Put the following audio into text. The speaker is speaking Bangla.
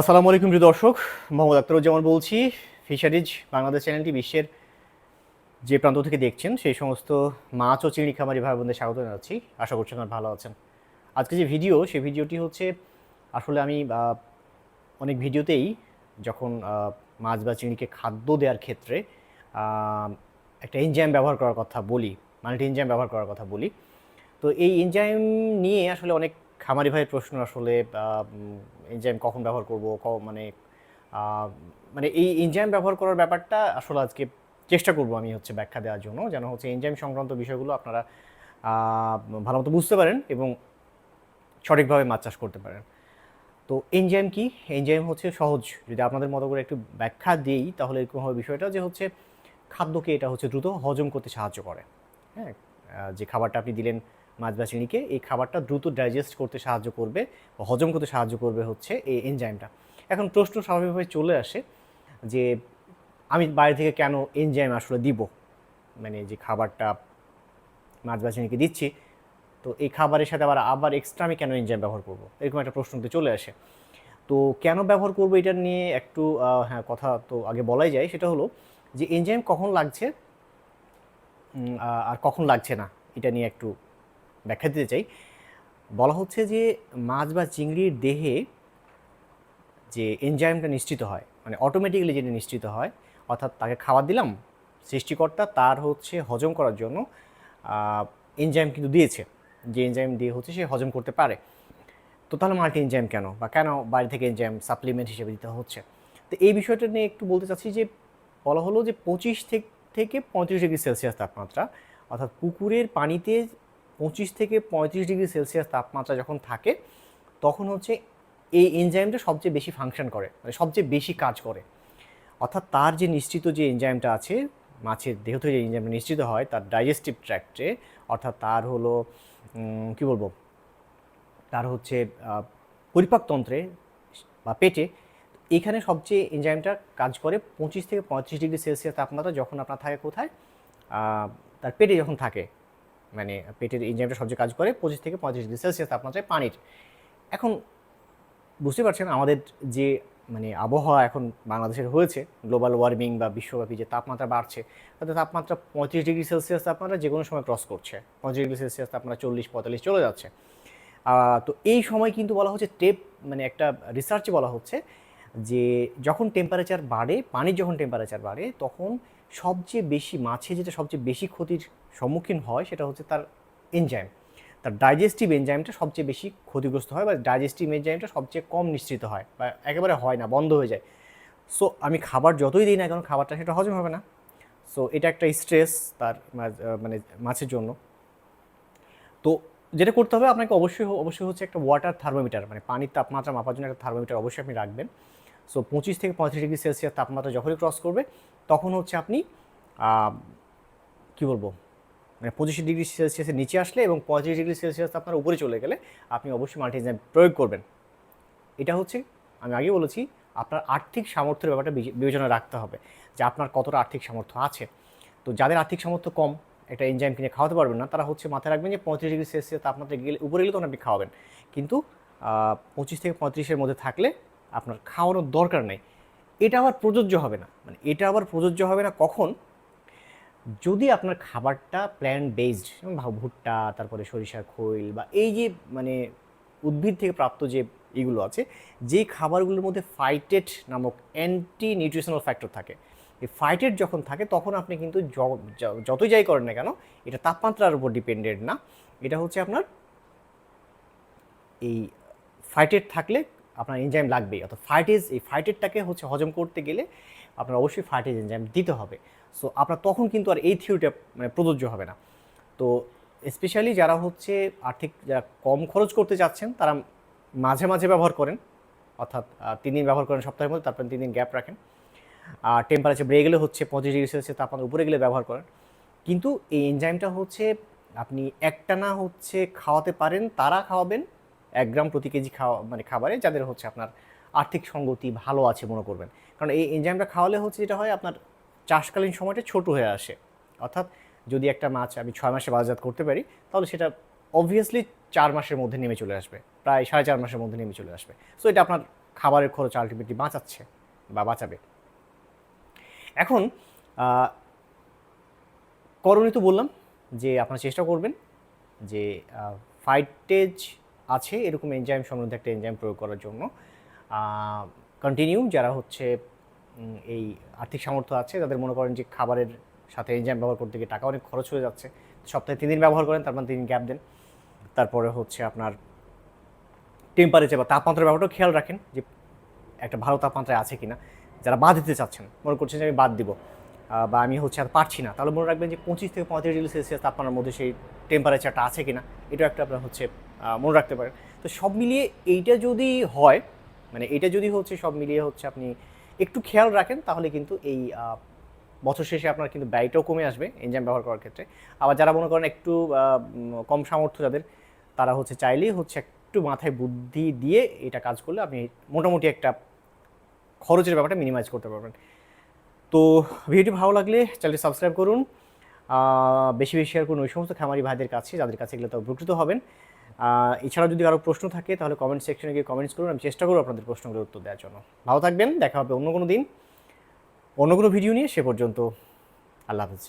আসসালামু আলাইকুম প্রিয় দর্শক, মোহাম্মদ আখতারুজ্জামান বলছি। ফিশারিজ বাংলাদেশ চ্যানেলটি বিশ্বের যে প্রান্ত থেকে দেখছেন, সেই সমস্ত মাছ ও চিংড়ি খামারি ভাই বোনদের স্বাগত জানাচ্ছি। আশা করছি আপনারা ভালো আছেন। আজকে যে ভিডিও, সেই ভিডিওটি হচ্ছে, আসলে আমি অনেক ভিডিওতেই যখন মাছ বা চিংড়িকে খাদ্য দেওয়ার ক্ষেত্রে একটা এনজাইম ব্যবহার করার কথা বলি মাল্টি এনজাইম ব্যবহার করার কথা বলি, তো এই এনজাইম নিয়ে আসলে অনেক খামারি ভাইয়ের প্রশ্ন আসলে এনজাইম কখন ব্যবহার করব মানে মানে এই এনজাইম ব্যবহার করার ব্যাপারটা আসলে আজকে চেষ্টা করব আমি হচ্ছে ব্যাখ্যা দেওয়ার জন্য, যেন হচ্ছে এনজাইম সংক্রান্ত বিষয়গুলো আপনারা ভালো মতো বুঝতে পারেন এবং সঠিকভাবে মাছ চাষ করতে পারেন। তো এনজাইম কি? এনজাইম হচ্ছে সহজ। যদি আপনাদের মতো করে একটু ব্যাখ্যা দিই, তাহলে এরকম হবে বিষয়টা যে হচ্ছে, খাদ্যকে এটা হচ্ছে দ্রুত হজম করতে সাহায্য করে। হ্যাঁ যে খাবারটা আপনি দিলেন মাছ বা চিংড়িকে এই খাবারটা দ্রুত ডাইজেস্ট করতে সাহায্য করবে হজম করতে সাহায্য করবে হচ্ছে এই এনজাইমটা এখন প্রশ্ন স্বাভাবিকভাবে চলে আসে যে আমি বাইরে থেকে কেন এনজাইম আসলে দিব? মানে যে খাবারটা মাছ বা চিংড়িকে দিচ্ছি, তো এই খাবারের সাথে আবার আবার এক্সট্রা আমি কেন এনজাইম ব্যবহার করব? এরকম একটা প্রশ্ন তো চলে আসে। তো কেন ব্যবহার করব এটা নিয়ে একটু হ্যাঁ কথা তো আগে বলাই যায়। সেটা হলো যে এনজাইম কখন লাগছে? আর কখন লাগছে না? এটা নিয়ে একটু ব্যাখ্যা দিতে চাই। বলা হচ্ছে যে মাছ বা চিংড়ির দেহে যে এনজাইমটা নিশ্চিত হয় মানে অটোমেটিক্যালি যেটা নিশ্চিত হয়, অর্থাৎ তাকে খাবার দিলাম, সৃষ্টিকর্তা তার হচ্ছে হজম করার জন্য এনজাইম কিন্তু দিয়েছে। যে এনজাইম দিয়ে হচ্ছে সে হজম করতে পারে। তো তাহলে মাল্টি এনজাইম কেন? বা কেন বাইরে থেকে এনজাইম সাপ্লিমেন্ট হিসেবে দিতে হচ্ছে? তো এই বিষয়টা নিয়ে একটু বলতে চাচ্ছি যে, বলা হলো যে পঁচিশ থেকে পঁয়ত্রিশ ডিগ্রি সেলসিয়াস তাপমাত্রা, অর্থাৎ পুকুরের পানিতে পঁচিশ থেকে পঁয়ত্রিশ ডিগ্রি সেলসিয়াস তাপমাত্রা যখন থাকে, তখন হচ্ছে এই এনজাইমটা সবচেয়ে বেশি ফাংশন করে মানে সবচেয়ে বেশি কাজ করে। অর্থাৎ তার যে নিশ্চিত যে এনজাইমটা আছে, মাছের দেহ থেকে যে এনজাইমটা নিশ্চিত হয়, তার ডাইজেস্টিভ ট্র্যাক্টে অর্থাৎ তার হলো কি বলব? তার হচ্ছে পরিপাকতন্ত্রে বা পেটে, এখানে সবচেয়ে এনজাইমটা কাজ করে পঁচিশ থেকে পঁয়ত্রিশ ডিগ্রি সেলসিয়াস তাপমাত্রা যখন আপনার থাকে কোথায়? তার পেটে যখন থাকে মানে পেটের এনজাইমটা সবচেয়ে কাজ করে পঁচিশ থেকে পঁয়ত্রিশ ডিগ্রি সেলসিয়াস তাপমাত্রায় পানির। এখন বুঝতে পারছেন আমাদের যে মানে আবহাওয়া এখন বাংলাদেশের হয়েছে গ্লোবাল ওয়ার্মিং বা বিশ্বব্যাপী যে তাপমাত্রা বাড়ছে, তাতে তাপমাত্রা পঁয়ত্রিশ ডিগ্রি সেলসিয়াস তাপমাত্রা যে কোনো সময় ক্রস করছে। পঁয়ত্রিশ ডিগ্রি সেলসিয়াস তাপমাত্রা চল্লিশ, পঁয়তাল্লিশ চলে যাচ্ছে। তো এই সময় কিন্তু বলা হচ্ছে টেপ মানে একটা রিসার্চে বলা হচ্ছে যে যখন টেম্পারেচার বাড়ে, পানির যখন টেম্পারেচার বাড়ে, তখন সবচেয়ে বেশি মাছে যেটা সবচেয়ে বেশি ক্ষতির সম্মুখীন হয় সেটা হচ্ছে তার এনজাইম তার ডাইজেস্টিভ এনজাইমটা সবচেয়ে বেশি ক্ষতিগ্রস্ত হয় বা ডাইজেস্টিভ এনজাইমটা সবচেয়ে কম নিশ্চিত হয় বা একেবারে হয় না, বন্ধ হয়ে যায়। সো আমি খাবার যতই দিই না কেন, খাবারটা সেটা হজম হবে না। সো এটা একটা স্ট্রেস তার মানে মাছের জন্য। তো যেটা করতে হবে, আপনাকে অবশ্যই অবশ্যই হচ্ছে একটা ওয়াটার থার্মোমিটার মানে পানির তাপমাত্রা মাপার জন্য একটা থার্মোমিটার অবশ্যই আপনি রাখবেন। সো পঁচিশ থেকে পঁয়ত্রিশ ডিগ্রি সেলসিয়াস তাপমাত্রা যখনই ক্রস করবে, তখন হচ্ছে আপনি কি বলব মানে পঁচিশ ডিগ্রি সেলসিয়াসের নিচে আসলে এবং পঁয়ত্রিশ ডিগ্রি সেলসিয়াস আপনার উপরে চলে গেলে আপনি অবশ্যই মাল্টিএনজাইম প্রয়োগ করবেন। এটা হচ্ছে, আমি আগে বলেছি, আপনার আর্থিক সামর্থ্যের ব্যাপারটা বিবে- বিবেচনায় রাখতে হবে যে আপনার কতটা আর্থিক সামর্থ্য আছে। তো যাদের আর্থিক সামর্থ্য কম, একটা এনজাইম কিনে খাওয়াতে পারবেন না, তারা হচ্ছে মাথায় রাখবেন যে পঁয়ত্রিশ ডিগ্রি সেলসিয়াস তাপমাত্রা গেলে, উপরে গেলে তখন আপনি খাওয়াবেন। কিন্তু পঁচিশ থেকে পঁয়ত্রিশের মধ্যে থাকলে আপনার খাওয়ানোর দরকার নেই। এটা আবার প্রযোজ্য হবে না। মানে এটা আবার প্রযোজ্য হবে না কখন? যদি আপনার খাবারটা প্ল্যান্ট বেসড ভুট্টা, তারপরে সরিষার খৈল বা এই যে মানে উদ্ভিদ থেকে প্রাপ্ত যে এগুলো আছে, যেই খাবারগুলোর মধ্যে ফাইটেট নামক অ্যান্টি নিউট্রিশনাল ফ্যাক্টর থাকে, এই ফাইটেট যখন থাকে, তখন আপনি কিন্তু য- য- যতই যাই করেন না কেন, এটা তাপমাত্রার উপর ডিপেন্ডেন্ট না। এটা হচ্ছে আপনার এই ফাইটেট থাকলে আপনার এনজাইম লাগবেই। অর্থাৎ ফাইটেজ এই ফাইটেটটাকে হচ্ছে হজম করতে গেলে আপনার অবশ্যই ফাইটেজ এনজাইম দিতে হবে। সো আপনার তখন কিন্তু আর এই থিওরিটা মানে প্রযোজ্য হবে না। তো স্পেশালি যারা হচ্ছে আর্থিক, যারা কম খরচ করতে চাচ্ছেন, তারা মাঝে মাঝে ব্যবহার করেন। অর্থাৎ তিন দিন ব্যবহার করেন সপ্তাহের মধ্যে, তারপর তিন দিন গ্যাপ রাখেন। আর টেম্পারেচার বেড়ে গেলে হচ্ছে পঁচিশ ডিগ্রি সেলসিয়াস তাপমাত্রা উপরে গেলে ব্যবহার করেন। কিন্তু এই এনজাইমটা হচ্ছে আপনি একটানা হচ্ছে খাওয়াতে পারেন, তারা খাওয়াবেন এক গ্রাম প্রতি কেজি খাওয়া মানে খাবারে যাদের হচ্ছে আপনার আর্থিক সঙ্গতি ভালো আছে মনে করবেন। কারণ এই এনজাইমটা খাওয়ালে হচ্ছে যেটা হয়, আপনার চাষকালীন সময়টা ছোট হয়ে আসে। অর্থাৎ যদি একটা মাছ আমি ছয় মাসে বাজারজাত করতে পারি, তাহলে সেটা অবভিয়াসলি চার মাসের মধ্যে নেমে চলে আসবে। প্রায় সাড়ে চার মাসের মধ্যে নেমে চলে আসবে। সো এটা আপনার খাবারের খরচ আলটিমেটলি বাঁচাচ্ছে বা বাঁচাবে। এখন করণীয় তো বললাম যে আপনারা চেষ্টা করবেন যে ফাইটেজ আছে এরকম এনজাইম সমৃদ্ধ একটা এনজাইম প্রয়োগ করার জন্য। কন্টিনিউ যারা হচ্ছে এই আর্থিক সামর্থ্য আছে, তাদের মনে করেন যে খাবারের সাথে এনজাইম ব্যবহার করতে গিয়ে টাকা অনেক খরচ হয়ে যাচ্ছে। সপ্তাহে তিন দিন ব্যবহার করেন তারপর তিন দিন গ্যাপ দেন। তারপরে হচ্ছে আপনার টেম্পারেচার বা তাপমাত্রার ব্যাপারটাও খেয়াল রাখেন যে একটা ভালো তাপমাত্রায় আছে কিনা। যারা বাদ দিতে চাচ্ছেন, মনে করছেন যে আমি বাদ দিব বা আমি হচ্ছে আর পারছি না, তাহলে মনে রাখবেন যে পঁচিশ থেকে পঁয়ত্রিশ ডিগ্রি সেলসিয়াস তাপমাত্রার মধ্যে সেই টেম্পারেচারটা আছে কিনা। এটাও একটা আপনার হচ্ছে মনে রাখতে পারেন। তো সব মিলিয়ে এইটা যদি হয় মানে এটা যদি হচ্ছে, সব মিলিয়ে হচ্ছে আপনি একটু খেয়াল রাখেন, তাহলে কিন্তু এই বছর শেষে আপনার কিন্তু ব্যয়টাও কমে আসবে এনজাইম ব্যবহার করার ক্ষেত্রে। আবার যারা মনে করেন একটু কম সামর্থ্য যাদের, তারা হচ্ছে চাইলেই হচ্ছে একটু মাথায় বুদ্ধি দিয়ে এটা কাজ করলে আপনি মোটামুটি একটা খরচের ব্যাপারটা মিনিমাইজ করতে পারবেন। তো ভিডিওটি ভালো লাগলে চ্যানেলটি সাবস্ক্রাইব করুন। বেশি বেশি শেয়ার করুন। ওই সমস্ত খামারি ভাইদের কাছে, যাদের কাছে এগুলো তো উপকৃত হবেন এছাড়া যদি কারও প্রশ্ন থাকে, তাহলে কমেন্ট সেকশনে গিয়ে কমেন্টস করুন। আমি চেষ্টা করব আপনাদের প্রশ্নগুলোর উত্তর দেওয়ার জন্য। ভালো থাকবেন, দেখা হবে অন্য কোনো দিন। অন্য কোনো ভিডিও নিয়ে সে পর্যন্ত। আল্লাহ হাফিজ।